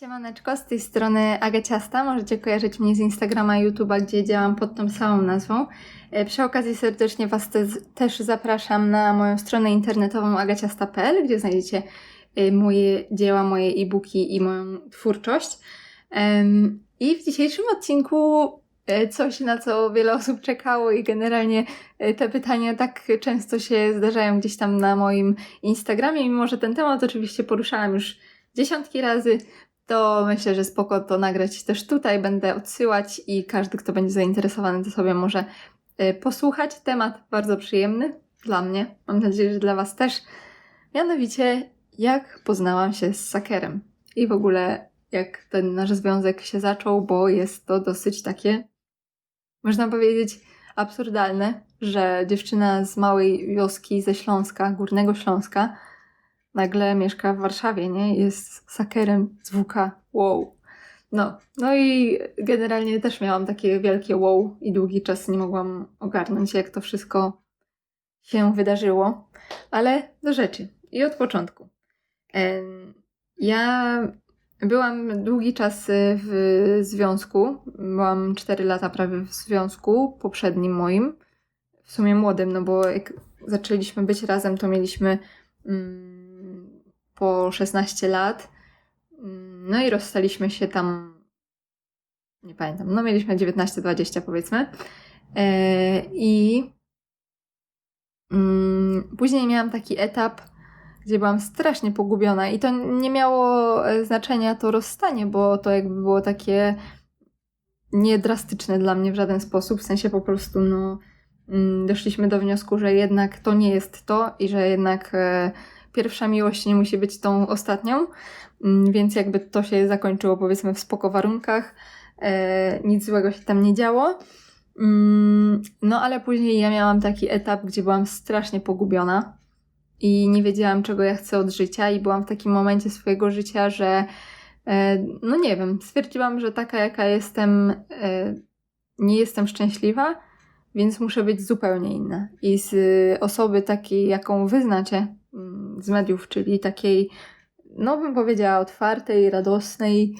Siemaneczko, z tej strony Aga Ciasta. Możecie kojarzyć mnie z Instagrama i YouTube'a, gdzie działam pod tą samą nazwą. E, Przy okazji serdecznie Was te, też zapraszam na moją stronę internetową agaciasta.pl, gdzie znajdziecie e, moje dzieła, moje e-booki i moją twórczość. I w dzisiejszym odcinku e, coś, na co wiele osób czekało i generalnie te pytania tak często się zdarzają gdzieś tam na moim Instagramie, mimo że ten temat oczywiście poruszałam już dziesiątki razy, to myślę, że spoko to nagrać też tutaj. Będę odsyłać i każdy, kto będzie zainteresowany, to sobie może y, posłuchać. Temat bardzo przyjemny dla mnie. Mam nadzieję, że dla Was też. Mianowicie, jak poznałam się z Sakerem i w ogóle jak ten nasz związek się zaczął, bo jest to dosyć takie, można powiedzieć, absurdalne, że dziewczyna z małej wioski ze Śląska, Górnego Śląska, nagle mieszka w Warszawie, nie? Jest sakerem z WK. Wow. No, no i generalnie też miałam takie wielkie wow i długi czas nie mogłam ogarnąć, jak to wszystko się wydarzyło. Ale do rzeczy. I od początku. Ja byłam długi czas y, w związku. Byłam 4 lata prawie w związku poprzednim moim. W sumie młodym, no bo jak zaczęliśmy być razem, to mieliśmy mm, po 16 lat. Mm, No i rozstaliśmy się tam. Nie pamiętam. No, mieliśmy 19-20 powiedzmy. E, I mm, później miałam taki etap, gdzie byłam strasznie pogubiona, i to nie miało e, znaczenia to rozstanie, bo to jakby było takie niedrastyczne dla mnie w żaden sposób. W sensie po prostu, no, mm, doszliśmy do wniosku, że jednak to nie jest to i że jednak. Pierwsza miłość nie musi być tą ostatnią, Mm, więc jakby to się zakończyło powiedzmy w spoko warunkach, e, nic złego się tam nie działo. Mm, No ale później ja miałam taki etap, gdzie byłam strasznie pogubiona i nie wiedziałam, czego ja chcę od życia i byłam w takim momencie swojego życia, że e, no nie wiem, stwierdziłam, że taka jaka jestem, e, nie jestem szczęśliwa, więc muszę być zupełnie inna. I z osoby takiej, jaką wy znacie, mm, z mediów, czyli takiej, no bym powiedziała, otwartej, radosnej,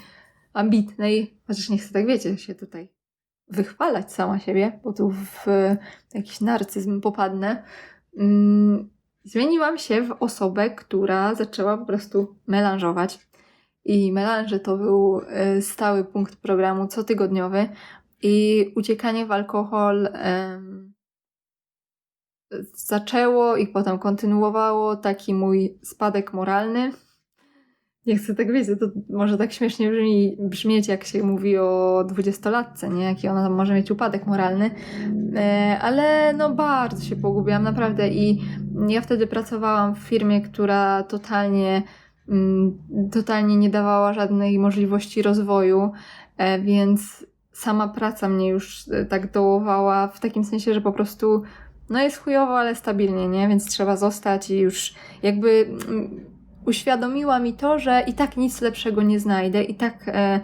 ambitnej, chociaż nie chcę tak, wiecie, się tutaj wychwalać sama siebie, bo tu w jakiś narcyzm popadnę. Mm, Zmieniłam się w osobę, która zaczęła po prostu melanżować. I melanże to był e, stały punkt programu cotygodniowy i uciekanie w alkohol em, zaczęło i potem kontynuowało taki mój spadek moralny. Nie chcę tak wiedzieć, to może tak śmiesznie brzmi, brzmieć, jak się mówi o dwudziestolatce, nie? Jaki ona może mieć upadek moralny. E, ale no bardzo się pogubiłam, naprawdę. I ja wtedy pracowałam w firmie, która totalnie, mm, totalnie nie dawała żadnej możliwości rozwoju, e, więc sama praca mnie już e, tak dołowała w takim sensie, że po prostu no jest chujowo, ale stabilnie, nie? Więc trzeba zostać i już jakby mm, uświadomiła mi to, że i tak nic lepszego nie znajdę, i tak e,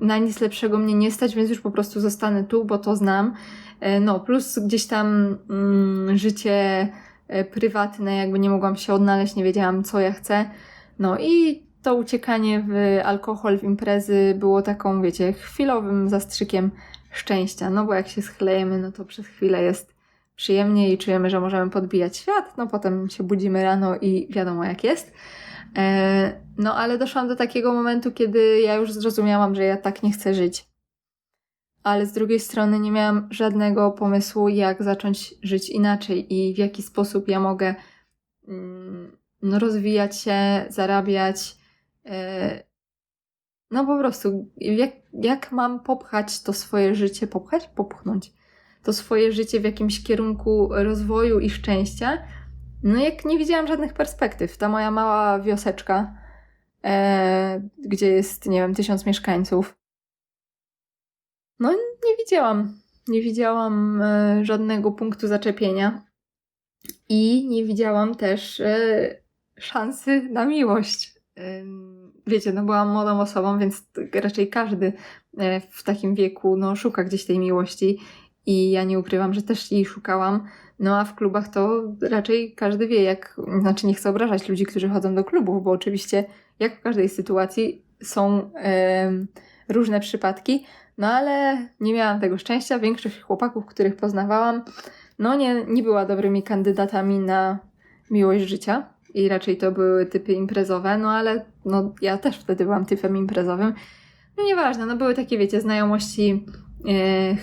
na nic lepszego mnie nie stać, więc już po prostu zostanę tu, bo to znam. E, no, plus gdzieś tam mm, życie e, prywatne, jakby nie mogłam się odnaleźć, nie wiedziałam, co ja chcę. No i to uciekanie w alkohol, w imprezy było taką, wiecie, chwilowym zastrzykiem szczęścia. No bo jak się schlejemy, no to przez chwilę jest przyjemnie i czujemy, że możemy podbijać świat. No potem się budzimy rano i wiadomo jak jest. E, No ale doszłam do takiego momentu, kiedy ja już zrozumiałam, że ja tak nie chcę żyć. Ale z drugiej strony nie miałam żadnego pomysłu, jak zacząć żyć inaczej i w jaki sposób ja mogę mm, no, rozwijać się, zarabiać. e, No po prostu, jak, jak mam popchać to swoje życie, popchać, popchnąć to swoje życie w jakimś kierunku rozwoju i szczęścia, no jak nie widziałam żadnych perspektyw. Ta moja mała wioseczka, e, gdzie jest, nie wiem, tysiąc mieszkańców, no nie widziałam. Nie widziałam e, żadnego punktu zaczepienia i nie widziałam też e, szansy na miłość. Ym, Wiecie, no byłam młodą osobą, więc raczej każdy e, w takim wieku no, szuka gdzieś tej miłości i ja nie ukrywam, że też jej szukałam. No a w klubach to raczej każdy wie, jak, znaczy nie chcę obrażać ludzi, którzy chodzą do klubów, bo oczywiście jak w każdej sytuacji są różne przypadki, no ale nie miałam tego szczęścia. Większość chłopaków, których poznawałam, no nie, nie była dobrymi kandydatami na miłość życia i raczej to były typy imprezowe, no ale no, ja też wtedy byłam typem imprezowym. No nieważne, no były takie, wiecie, znajomości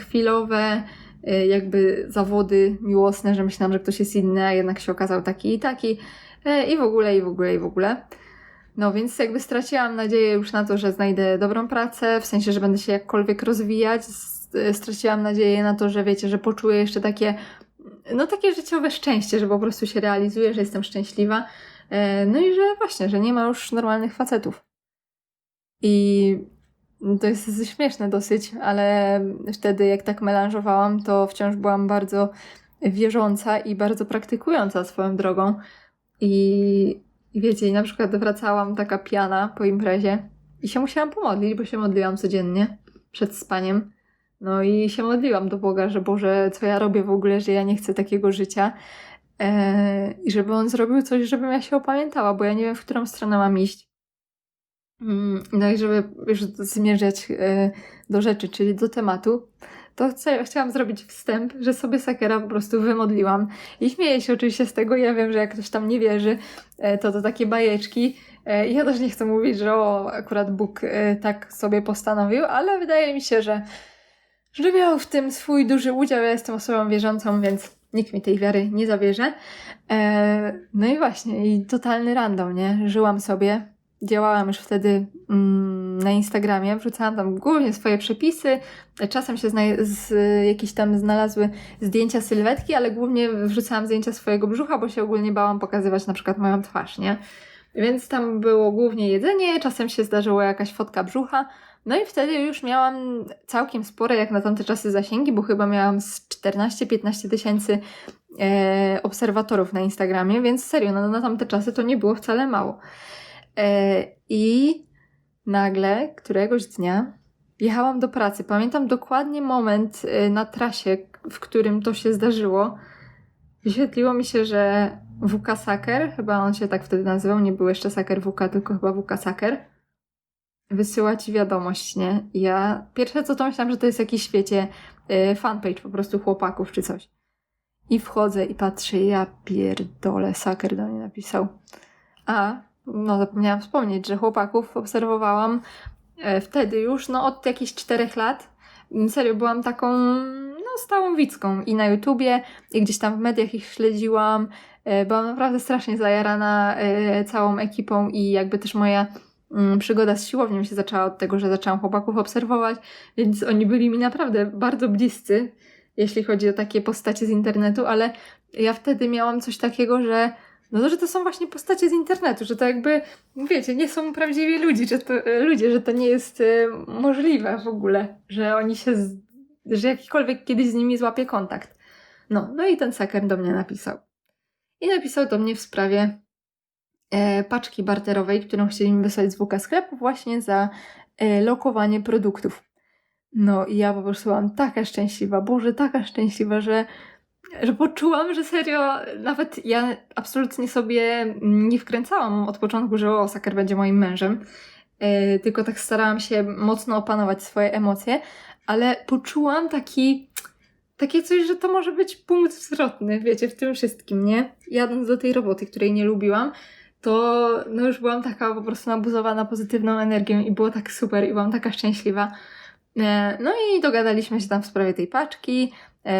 chwilowe, e, jakby zawody miłosne, że myślałam, że ktoś jest inny, a jednak się okazał taki i taki e, i w ogóle, i w ogóle, i w ogóle. No więc jakby straciłam nadzieję już na to, że znajdę dobrą pracę, w sensie, że będę się jakkolwiek rozwijać. E, Straciłam nadzieję na to, że wiecie, że poczuję jeszcze takie, no takie życiowe szczęście, że po prostu się realizuję, że jestem szczęśliwa. E, No i że właśnie, że nie ma już normalnych facetów. I to jest śmieszne dosyć, ale wtedy jak tak melanżowałam, to wciąż byłam bardzo wierząca i bardzo praktykująca swoją drogą. I, i wiecie, na przykład wracałam taka piana po imprezie i się musiałam pomodlić, bo się modliłam codziennie przed spaniem. No i się modliłam do Boga, że Boże, co ja robię w ogóle, że ja nie chcę takiego życia. E, I żeby On zrobił coś, żebym ja się opamiętała, bo ja nie wiem, w którą stronę mam iść. Mm, No i żeby już zmierzać e, do rzeczy, czyli do tematu, to chciałam zrobić wstęp, że sobie Sakera po prostu wymodliłam. I śmieję się oczywiście z tego, ja wiem, że jak ktoś tam nie wierzy, e, to to takie bajeczki. E, ja też nie chcę mówić, że o, akurat Bóg tak sobie postanowił, ale wydaje mi się, że, że miał w tym swój duży udział. Ja jestem osobą wierzącą, więc nikt mi tej wiary nie zabierze. No i właśnie, i totalny random, nie? Żyłam sobie, działałam już wtedy mm, na Instagramie, wrzucałam tam głównie swoje przepisy, czasem się z, jakieś tam znalazły zdjęcia sylwetki, ale głównie wrzucałam zdjęcia swojego brzucha, bo się ogólnie bałam pokazywać na przykład moją twarz, nie? Więc tam było głównie jedzenie, czasem się zdarzyła jakaś fotka brzucha, no i wtedy już miałam całkiem spore jak na tamte czasy zasięgi, bo chyba miałam z 14-15 tysięcy e, obserwatorów na Instagramie, więc serio, no, na tamte czasy to nie było wcale mało. E, I nagle któregoś dnia jechałam do pracy. Pamiętam dokładnie moment e, na trasie, w którym to się zdarzyło. Wyświetliło mi się, że WK Saker, chyba on się tak wtedy nazywał, nie był jeszcze Saker WK, tylko chyba WK Saker, wysyła ci wiadomość, nie? Ja pierwsze co to myślałam, że to jest jakiś, wiecie, e, fanpage po prostu chłopaków czy coś. I wchodzę i patrzę, ja pierdolę, Saker do mnie napisał. A, no zapomniałam wspomnieć, że chłopaków obserwowałam e, wtedy już, no od jakichś czterech lat. Serio, byłam taką, no stałą widzką i na YouTubie, i gdzieś tam w mediach ich śledziłam. E, Byłam naprawdę strasznie zajarana e, całą ekipą i jakby też moja mm, przygoda z siłownią się zaczęła od tego, że zaczęłam chłopaków obserwować, więc oni byli mi naprawdę bardzo bliscy, jeśli chodzi o takie postacie z internetu, ale ja wtedy miałam coś takiego, że no to, że to są właśnie postacie z internetu, że to jakby, wiecie, nie są prawdziwi ludzie, że to, e, ludzie, że to nie jest e, możliwe w ogóle, że oni się, z, że jakikolwiek kiedyś z nimi złapie kontakt. No, no i ten saker do mnie napisał. I napisał do mnie w sprawie e, paczki barterowej, którą chcieli mi wysłać z WK sklepu właśnie za e, lokowanie produktów. No i ja po prostu byłam taka szczęśliwa, Boże, taka szczęśliwa, że że poczułam, że serio, nawet ja absolutnie sobie nie wkręcałam od początku, że o, będzie moim mężem, e, tylko tak starałam się mocno opanować swoje emocje, ale poczułam taki, takie coś, że to może być punkt zwrotny, wiecie, w tym wszystkim, nie? Jadąc do tej roboty, której nie lubiłam, to no już byłam taka po prostu nabuzowana pozytywną energią i było tak super i byłam taka szczęśliwa. E, No i dogadaliśmy się tam w sprawie tej paczki,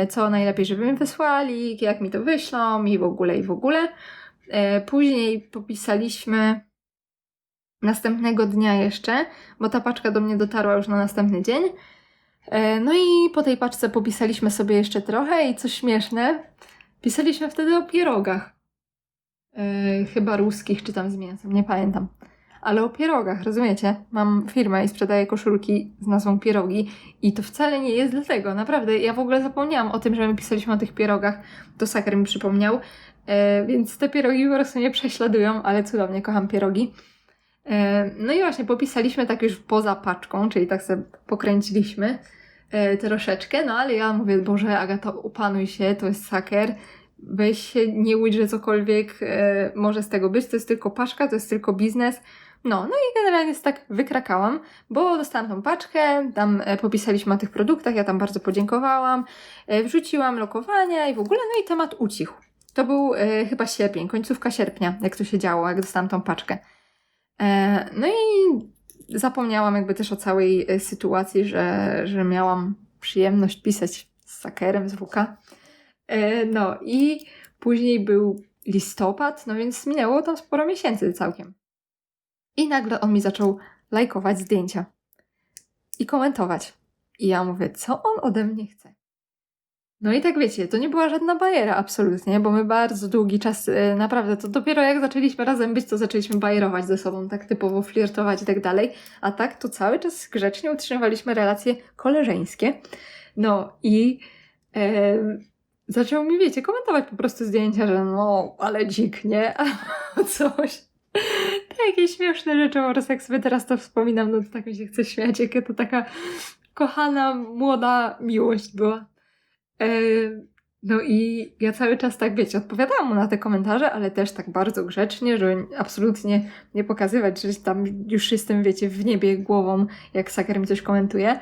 co najlepiej, żeby mi wysłali, jak mi to wyślą i w ogóle, i w ogóle. E, Później popisaliśmy następnego dnia jeszcze, bo ta paczka do mnie dotarła już na następny dzień. E, No i po tej paczce popisaliśmy sobie jeszcze trochę i co śmieszne, pisaliśmy wtedy o pierogach. E, Chyba ruskich, czy tam z mięsem, nie pamiętam. Ale o pierogach, rozumiecie? Mam firmę i sprzedaję koszulki z nazwą pierogi i to wcale nie jest dlatego, naprawdę. Ja w ogóle zapomniałam o tym, że my pisaliśmy o tych pierogach. To Saker mi przypomniał. E, więc te pierogi po prostu mnie prześladują, ale cudownie kocham pierogi. E, no i właśnie popisaliśmy tak już poza paczką, czyli tak sobie pokręciliśmy e, troszeczkę, no ale ja mówię, Boże, Agata, opanuj się, to jest Saker. Weź się, nie łudź, że cokolwiek e, może z tego być. To jest tylko paczka, to jest tylko biznes. No, no i generalnie tak wykrakałam, bo dostałam tą paczkę, tam e, popisaliśmy o tych produktach, ja tam bardzo podziękowałam, e, wrzuciłam lokowania i w ogóle, no i temat ucichł. To był e, chyba sierpień, końcówka sierpnia, jak to się działo, jak dostałam tą paczkę. E, no i zapomniałam jakby też o całej e, sytuacji, że, że miałam przyjemność pisać z sakerem z WK. E, no i później był listopad, no więc minęło tam sporo miesięcy całkiem. I nagle on mi zaczął lajkować zdjęcia i komentować. I ja mówię, co on ode mnie chce? No i tak wiecie, to nie była żadna bajera absolutnie, bo my bardzo długi czas, e, naprawdę, to dopiero jak zaczęliśmy razem być, to zaczęliśmy bajerować ze sobą, tak typowo flirtować i tak dalej. A tak to cały czas grzecznie utrzymywaliśmy relacje koleżeńskie. No i e, zaczął mi, wiecie, komentować po prostu zdjęcia, że no, ale dzik, nie? Coś. Takie śmieszne rzeczy, po prostu jak sobie teraz to wspominam, no to tak mi się chce śmiać, jakie to taka kochana, młoda miłość była. E, no i ja cały czas tak, wiecie, odpowiadałam mu na te komentarze, ale też tak bardzo grzecznie, żeby absolutnie nie pokazywać, że tam już jestem, wiecie, w niebie głową, jak Saker mi coś komentuje.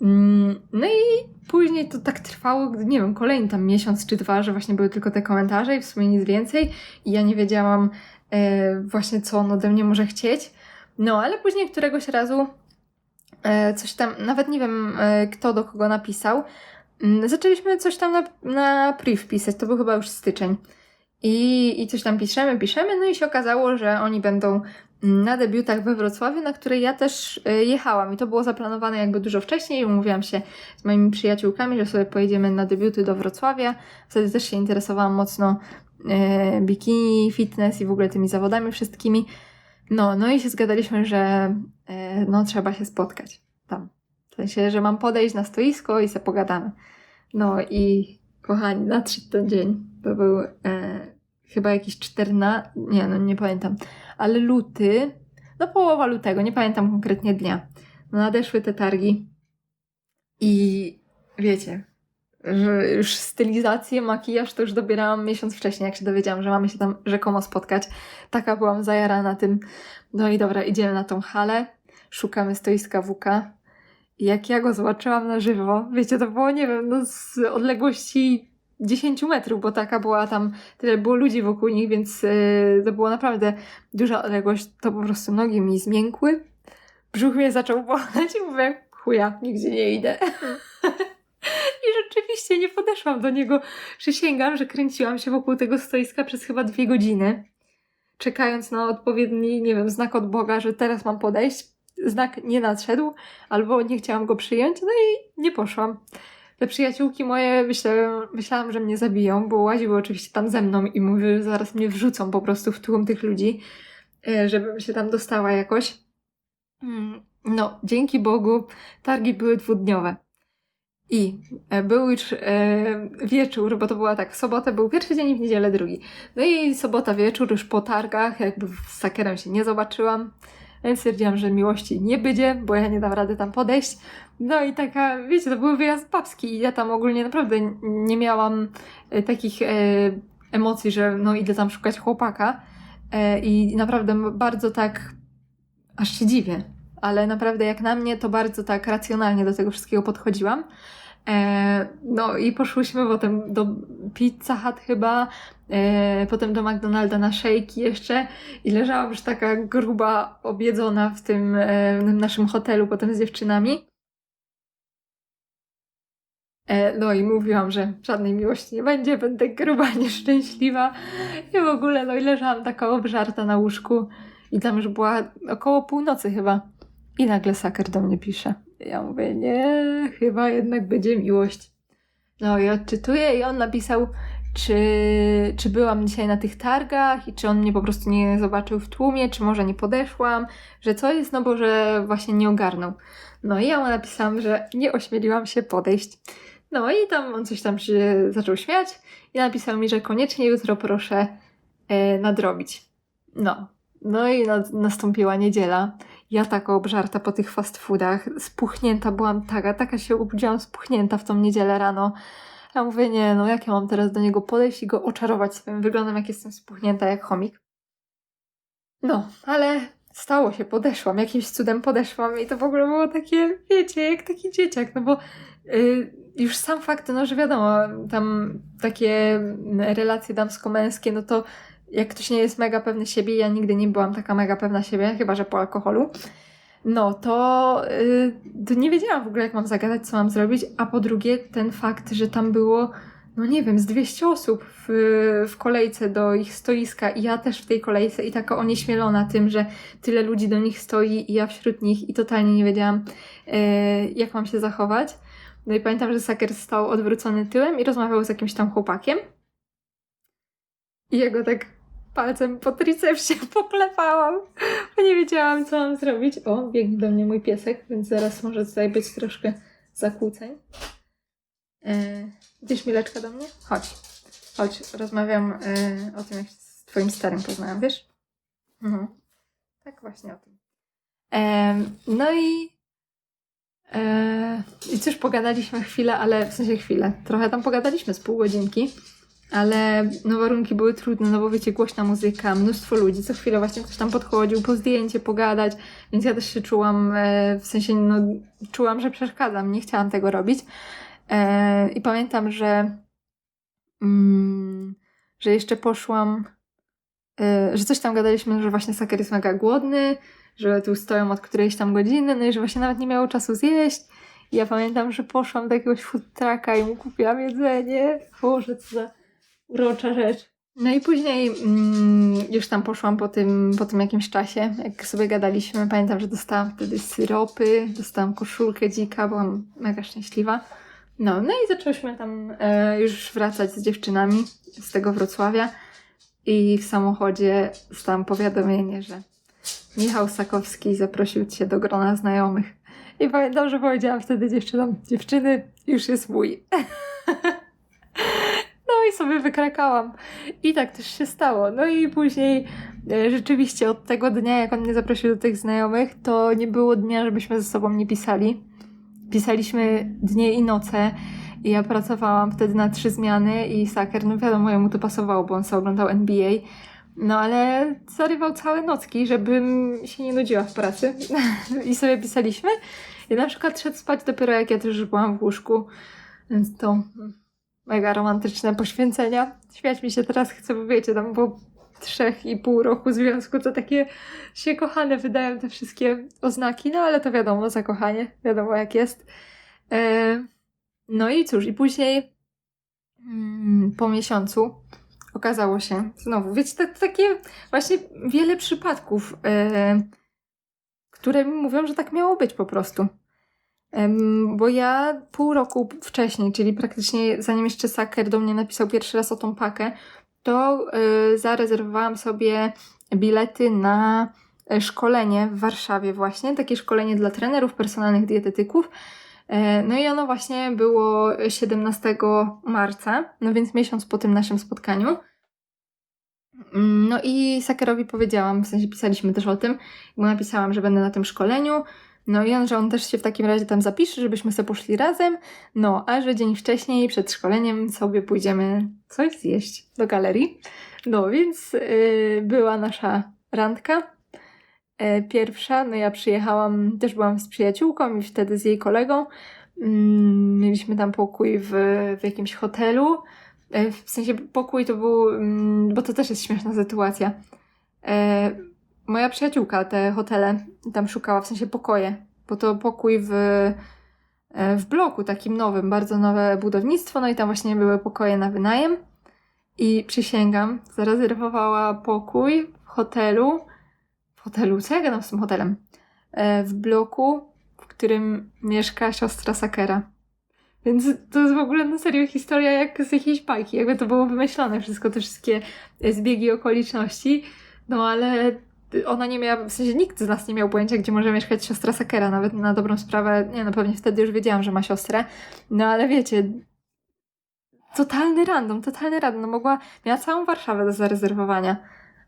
Mm, No i później to tak trwało, nie wiem, kolejny tam miesiąc czy dwa, że właśnie były tylko te komentarze i w sumie nic więcej i ja nie wiedziałam właśnie, co on ode mnie może chcieć. No, ale później któregoś razu e, coś tam, nawet nie wiem, e, kto do kogo napisał, Mm, Zaczęliśmy coś tam na, na priv pisać, to był chyba już styczeń. I, I coś tam piszemy, piszemy, no i się okazało, że oni będą mm, na debiutach we Wrocławiu, na które ja też y, jechałam. I to było zaplanowane jakby dużo wcześniej. Umówiłam się z moimi przyjaciółkami, że sobie pojedziemy na debiuty do Wrocławia. Wtedy też się interesowałam mocno y, bikini, fitness i w ogóle tymi zawodami wszystkimi. No, no i się zgadaliśmy, że y, no trzeba się spotkać tam. W sensie, że mam podejść na stoisko i se pogadamy. No i kochani, nadszedł ten dzień. To był e, chyba jakiś 14, nie no nie pamiętam, ale luty, no połowa lutego, nie pamiętam konkretnie dnia. No nadeszły te targi i wiecie, że już stylizację, makijaż to już dobierałam miesiąc wcześniej, jak się dowiedziałam, że mamy się tam rzekomo spotkać. Taka byłam zajarana tym. No i dobra, idziemy na tą halę, szukamy stoiska WK. Jak ja go zobaczyłam na żywo, wiecie, to było, nie wiem, no z odległości 10 metrów, bo taka była tam, tyle było ludzi wokół nich, więc yy, to było naprawdę duża odległość. To po prostu nogi mi zmiękły, brzuch mnie zaczął boleć i mówię, chuja, nigdzie nie idę. Rzeczywiście nie podeszłam do niego. Przysięgam, że kręciłam się wokół tego stoiska przez chyba dwie godziny, czekając na odpowiedni, nie wiem, znak od Boga, że teraz mam podejść znak nie nadszedł, albo nie chciałam go przyjąć, no i nie poszłam. Te przyjaciółki moje myślałam, myślałam, że mnie zabiją, bo łaziły oczywiście tam ze mną i mówiły, że zaraz mnie wrzucą po prostu w tłum tych ludzi, e, żebym się tam dostała jakoś. Mm, No, dzięki Bogu targi były dwudniowe. I e, był już e, wieczór, bo to była tak, w sobotę był pierwszy dzień i w niedzielę drugi. No i sobota wieczór już po targach, jakby z sakerem się nie zobaczyłam. Więc stwierdziłam, że miłości nie będzie, bo ja nie dam rady tam podejść. No i taka, wiecie, to był wyjazd babski i ja tam ogólnie naprawdę nie miałam e, takich e, emocji, że no idę tam szukać chłopaka. E, I naprawdę bardzo tak, aż się dziwię, ale naprawdę jak na mnie, to bardzo tak racjonalnie do tego wszystkiego podchodziłam. E, no i poszłyśmy potem do Pizza Hut chyba, e, potem do McDonalda na szejki jeszcze i leżałam już taka gruba, obiedzona w tym, e, w tym naszym hotelu potem z dziewczynami. E, no i mówiłam, że żadnej miłości nie będzie, będę gruba, nieszczęśliwa i w ogóle, no i leżałam taka obżarta na łóżku i tam już była około północy chyba. I nagle Saker do mnie pisze. Ja mówię, nie, chyba jednak będzie miłość. No i odczytuję i on napisał, czy, czy byłam dzisiaj na tych targach i czy on mnie po prostu nie zobaczył w tłumie, czy może nie podeszłam, że co jest, no bo że właśnie nie ogarnął. No i ja mu napisałam, że nie ośmieliłam się podejść. No i tam on coś tam się zaczął śmiać i napisał mi, że koniecznie jutro proszę e, nadrobić. No. No i nad, nastąpiła niedziela. Ja taka obżarta po tych fast foodach, spuchnięta byłam taka, taka się obudziłam spuchnięta w tą niedzielę rano. Ja mówię, nie, no jak ja mam teraz do niego podejść i go oczarować swoim wyglądem, jak jestem spuchnięta jak chomik. No, ale stało się, podeszłam, jakimś cudem podeszłam i to w ogóle było takie, wiecie, jak taki dzieciak, no bo y, już sam fakt, no, że wiadomo, tam takie relacje damsko-męskie, no to jak ktoś nie jest mega pewny siebie, ja nigdy nie byłam taka mega pewna siebie, chyba że po alkoholu, no to, y, to nie wiedziałam w ogóle, jak mam zagadać, co mam zrobić, a po drugie ten fakt, że tam było, no nie wiem, z 200 osób w, w kolejce do ich stoiska i ja też w tej kolejce i taka onieśmielona tym, że tyle ludzi do nich stoi i ja wśród nich i totalnie nie wiedziałam, y, jak mam się zachować. No i pamiętam, że Saker stał odwrócony tyłem i rozmawiał z jakimś tam chłopakiem. I jego tak palcem po tricepsie poklepałam, bo nie wiedziałam, co mam zrobić. O, biegnie do mnie mój piesek, więc zaraz może tutaj być troszkę zakłóceń. E, gdzieś Mileczka do mnie? Chodź. Chodź, rozmawiam e, o tym, jak się z twoim starym poznałam, wiesz? Mhm. Tak właśnie o tym. E, no i e, i cóż, pogadaliśmy chwilę, ale w sensie chwilę. Trochę tam pogadaliśmy z pół godzinki. Ale no warunki były trudne, no bo wiecie, głośna muzyka, mnóstwo ludzi, co chwilę właśnie ktoś tam podchodził po zdjęcie, pogadać, więc ja też się czułam, e, w sensie no czułam, że przeszkadzam, nie chciałam tego robić. E, I pamiętam, że mm, że jeszcze poszłam, e, że coś tam gadaliśmy, że właśnie Saker jest mega głodny, że tu stoją od którejś tam godziny, no i że właśnie nawet nie miało czasu zjeść. I ja pamiętam, że poszłam do jakiegoś food trucka i mu kupiłam jedzenie. Boże, co za urocza rzecz. No i później mm, już tam poszłam po tym, po tym jakimś czasie, jak sobie gadaliśmy. Pamiętam, że dostałam wtedy syropy, dostałam koszulkę dzika, byłam mega szczęśliwa. No, no i zaczęłyśmy tam e, już wracać z dziewczynami z tego Wrocławia i w samochodzie dostałam powiadomienie, że Michał Sakowski zaprosił cię do grona znajomych. I pamiętam, że powiedziałam wtedy dziewczynom, dziewczyny, już jest mój. I sobie wykrakałam. I tak też się stało. No i później e, rzeczywiście od tego dnia, jak on mnie zaprosił do tych znajomych, to nie było dnia, żebyśmy ze sobą nie pisali. Pisaliśmy dnie i noce. I ja pracowałam wtedy na trzy zmiany i Saker, no wiadomo, jemu to pasowało, bo on sobie oglądał NBA. No ale zarywał całe nocki, żebym się nie nudziła w pracy. I sobie pisaliśmy. I na przykład szedł spać dopiero jak ja też już byłam w łóżku. Więc to mega romantyczne poświęcenia. Śmiać mi się teraz chcę, bo wiecie, tam po trzech i pół roku związku to takie się kochane wydają te wszystkie oznaki, no ale to wiadomo, zakochanie, wiadomo jak jest. E, no i cóż, i później mm, po miesiącu okazało się, znowu, wiecie, to, to takie właśnie wiele przypadków, e, które mi mówią, że tak miało być po prostu. Bo ja pół roku wcześniej, czyli praktycznie zanim jeszcze Saker do mnie napisał pierwszy raz o tą pakę, to y, zarezerwowałam sobie bilety na e, szkolenie w Warszawie właśnie, takie szkolenie dla trenerów, personalnych dietetyków. E, No i ono właśnie było 17 marca, no więc miesiąc po tym naszym spotkaniu. Mm, No i Sakerowi powiedziałam, w sensie pisaliśmy też o tym, bo napisałam, że będę na tym szkoleniu. No i on, że on też się w takim razie tam zapisze, żebyśmy sobie poszli razem. No, a że dzień wcześniej, przed szkoleniem, sobie pójdziemy coś zjeść do galerii. No, więc yy, była nasza randka. E, pierwsza, no ja przyjechałam, też byłam z przyjaciółką i wtedy z jej kolegą. Mm, mieliśmy tam pokój w, w jakimś hotelu. E, w sensie pokój to był, mm, bo to też jest śmieszna sytuacja. E, moja przyjaciółka te hotele tam szukała, w sensie pokoje, bo to pokój w, e, w bloku takim nowym, bardzo nowe budownictwo, no i tam właśnie były pokoje na wynajem. I przysięgam, zarezerwowała pokój w hotelu, w hotelu, co ja gadam z tym hotelem? E, w bloku, w którym mieszka siostra Sakera. Więc to jest w ogóle na serio historia jak z jakiejś bajki, jakby to było wymyślone wszystko, te wszystkie zbiegi okoliczności. No ale ona nie miała, w sensie nikt z nas nie miał pojęcia, gdzie może mieszkać siostra Sakera, nawet na dobrą sprawę, nie no pewnie wtedy już wiedziałam, że ma siostrę, no ale wiecie, totalny random, totalny random, no mogła, miała całą Warszawę do zarezerwowania,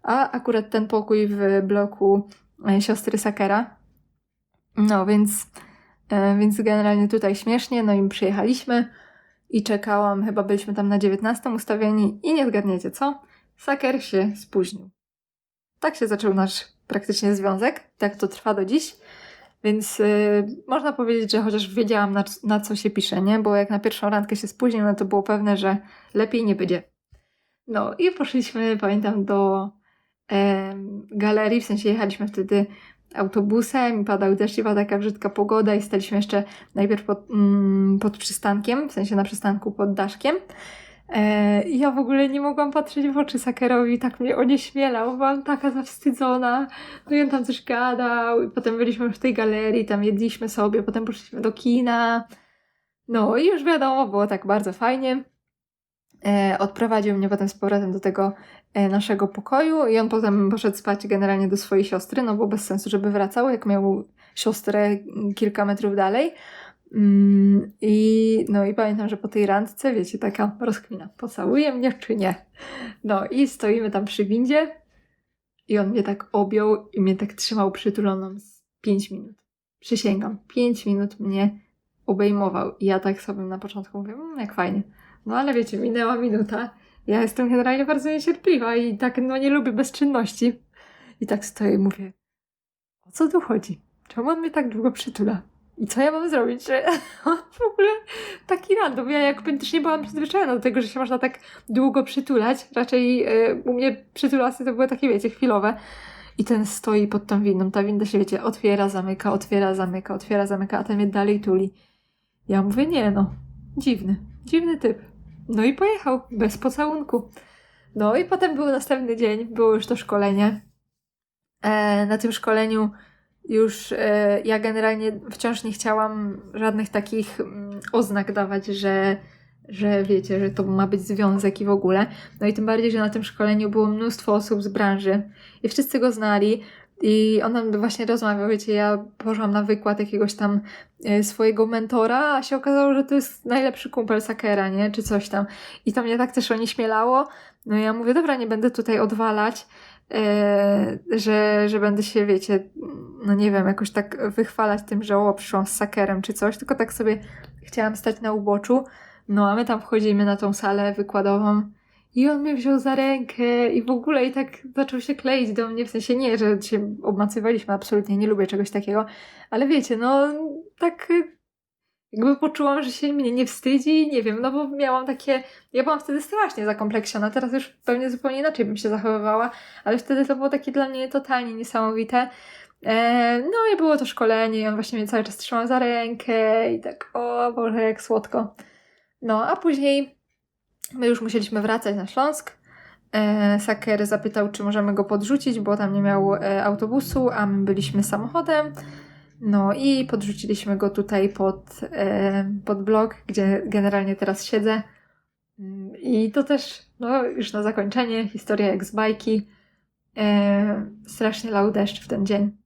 a akurat ten pokój w bloku e, siostry Sakera, no więc, e, więc generalnie tutaj śmiesznie, no i przyjechaliśmy i czekałam, chyba byliśmy tam na 19 ustawieni i nie zgadniecie co, Saker się spóźnił. Tak się zaczął nasz praktycznie związek. Tak to trwa do dziś. Więc y, można powiedzieć, że chociaż wiedziałam na, na, co się pisze, nie? Bo jak na pierwszą randkę się spóźnił, no to było pewne, że lepiej nie będzie. No i poszliśmy, pamiętam, do galerii, w sensie jechaliśmy wtedy autobusem padał deszcz i była taka brzydka pogoda i staliśmy jeszcze najpierw pod, mm, pod przystankiem, w sensie na przystanku pod daszkiem. E, ja w ogóle nie mogłam patrzeć w oczy Sakerowi, tak mnie onieśmielał, byłam taka zawstydzona. No i on tam coś gadał i potem byliśmy w tej galerii, tam jedliśmy sobie, potem poszliśmy do kina. No i już wiadomo, było tak bardzo fajnie. E, odprowadził mnie potem z powrotem do tego e, naszego pokoju i on potem poszedł spać generalnie do swojej siostry, no bo bez sensu, żeby wracał, jak miał siostrę kilka metrów dalej. Mm, I, no i pamiętam, że po tej randce, wiecie, taka rozkmina, pocałuje mnie czy nie? No i stoimy tam przy windzie i on mnie tak objął i mnie tak trzymał przytuloną z 5 minut. Przysięgam, 5 minut mnie obejmował i ja tak sobie na początku mówię, mmm, jak fajnie. No ale wiecie, minęła minuta. Ja jestem generalnie bardzo niecierpliwa i tak no nie lubię bezczynności. I tak stoję i mówię, o co tu chodzi? Czemu on mnie tak długo przytula? I co ja mam zrobić? Że w ogóle taki random. Ja jakby też nie byłam przyzwyczajona do tego, że się można tak długo przytulać. Raczej yy, u mnie przytulasy to były takie, wiecie, chwilowe. I ten stoi pod tą windą. Ta winda się, wiecie, otwiera, zamyka, otwiera, zamyka, otwiera, zamyka, a ten mnie dalej tuli. Ja mówię, nie no, dziwny, dziwny typ. No i pojechał, bez pocałunku. No i potem był następny dzień, było już to szkolenie. E, na tym szkoleniu już e, ja generalnie wciąż nie chciałam żadnych takich mm, oznak dawać, że, że wiecie, że to ma być związek i w ogóle. No i tym bardziej, że na tym szkoleniu było mnóstwo osób z branży i wszyscy go znali. I on nam właśnie rozmawiał, wiecie, ja poszłam na wykład jakiegoś tam e, swojego mentora, a się okazało, że to jest najlepszy kumpel Sakera, nie? Czy coś tam. I to mnie tak też onieśmielało. No ja mówię, dobra, nie będę tutaj odwalać, że, że będę się, wiecie, no nie wiem, jakoś tak wychwalać tym, że o, przyszłam z Sakerem czy coś, tylko tak sobie chciałam stać na uboczu. No a my tam wchodzimy na tą salę wykładową i on mnie wziął za rękę i w ogóle i tak zaczął się kleić do mnie, w sensie nie, że się obmacywaliśmy, absolutnie nie lubię czegoś takiego, ale wiecie, no tak jakby poczułam, że się mnie nie wstydzi, nie wiem, no bo miałam takie, ja byłam wtedy strasznie zakompleksiona, teraz już pewnie zupełnie inaczej bym się zachowywała, ale wtedy to było takie dla mnie totalnie niesamowite. E, no i było to szkolenie i on właśnie mnie cały czas trzymał za rękę i tak, o Boże, jak słodko. No, a później My już musieliśmy wracać na Śląsk. E, Saker zapytał, czy możemy go podrzucić, bo tam nie miał e, autobusu, a my byliśmy samochodem. No i podrzuciliśmy go tutaj pod, pod blok, gdzie generalnie teraz siedzę. Mm, I to też, no już na zakończenie, historia jak z bajki. E, strasznie lał deszcz w ten dzień.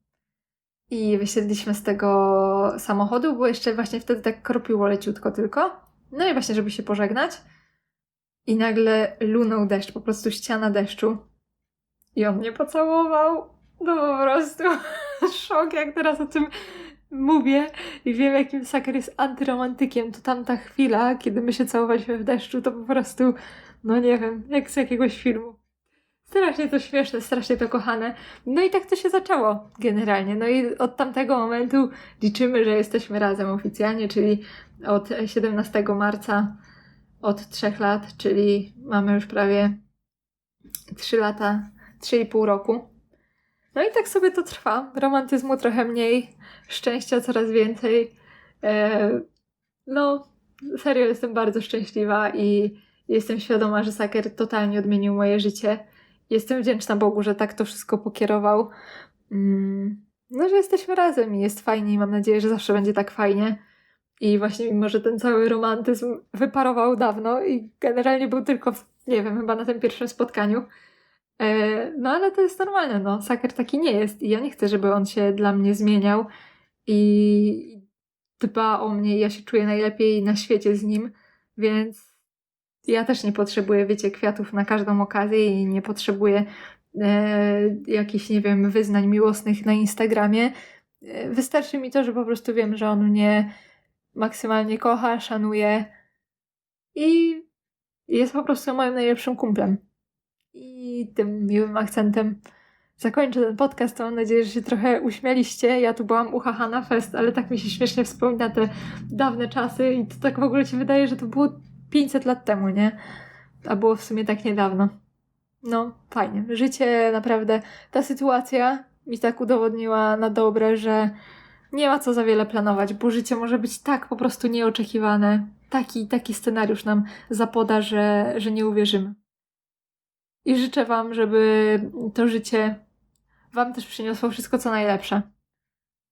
I wysiedliśmy z tego samochodu, bo jeszcze właśnie wtedy tak kropiło leciutko tylko. No i właśnie, żeby się pożegnać. I nagle lunął deszcz, po prostu ściana deszczu. I on mnie pocałował. No po prostu szok, jak teraz o tym mówię i wiem, jakim Saker jest antyromantykiem, to tamta chwila, kiedy my się całowaliśmy w deszczu, to po prostu, no nie wiem, jak z jakiegoś filmu. Strasznie to śmieszne, strasznie to kochane. No i tak to się zaczęło generalnie. No i od tamtego momentu liczymy, że jesteśmy razem oficjalnie, czyli od 17 marca od trzech lat, czyli mamy już prawie trzy lata, trzy i pół roku. No i tak sobie to trwa. Romantyzmu trochę mniej, szczęścia coraz więcej. E, no, serio jestem bardzo szczęśliwa i jestem świadoma, że Saker totalnie odmienił moje życie. Jestem wdzięczna Bogu, że tak to wszystko pokierował. Mm, no, że jesteśmy razem i jest fajnie i mam nadzieję, że zawsze będzie tak fajnie. I właśnie mimo, że ten cały romantyzm wyparował dawno i generalnie był tylko, nie wiem, chyba na tym pierwszym spotkaniu. E, no ale to jest normalne, no. Saker taki nie jest i ja nie chcę, żeby on się dla mnie zmieniał i dba o mnie ja się czuję najlepiej na świecie z nim, więc ja też nie potrzebuję, wiecie, kwiatów na każdą okazję i nie potrzebuję e, jakichś, nie wiem, wyznań miłosnych na Instagramie. E, wystarczy mi to, że po prostu wiem, że on mnie maksymalnie kocha, szanuje i jest po prostu moim najlepszym kumplem. I tym miłym akcentem zakończę ten podcast. Mam nadzieję, że się trochę uśmialiście. Ja tu byłam uchahana fest, ale tak mi się śmiesznie wspomina te dawne czasy i to tak w ogóle się wydaje, że to było 500 lat temu, nie? A było w sumie tak niedawno. No, fajnie. Życie naprawdę, ta sytuacja mi tak udowodniła na dobre, że nie ma co za wiele planować, bo życie może być tak po prostu nieoczekiwane. Taki, taki scenariusz nam zapoda, że, że nie uwierzymy. I życzę Wam, żeby to życie Wam też przyniosło wszystko, co najlepsze.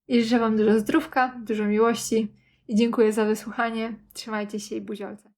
I życzę Wam dużo zdrówka, dużo miłości i dziękuję za wysłuchanie. Trzymajcie się i buziolce.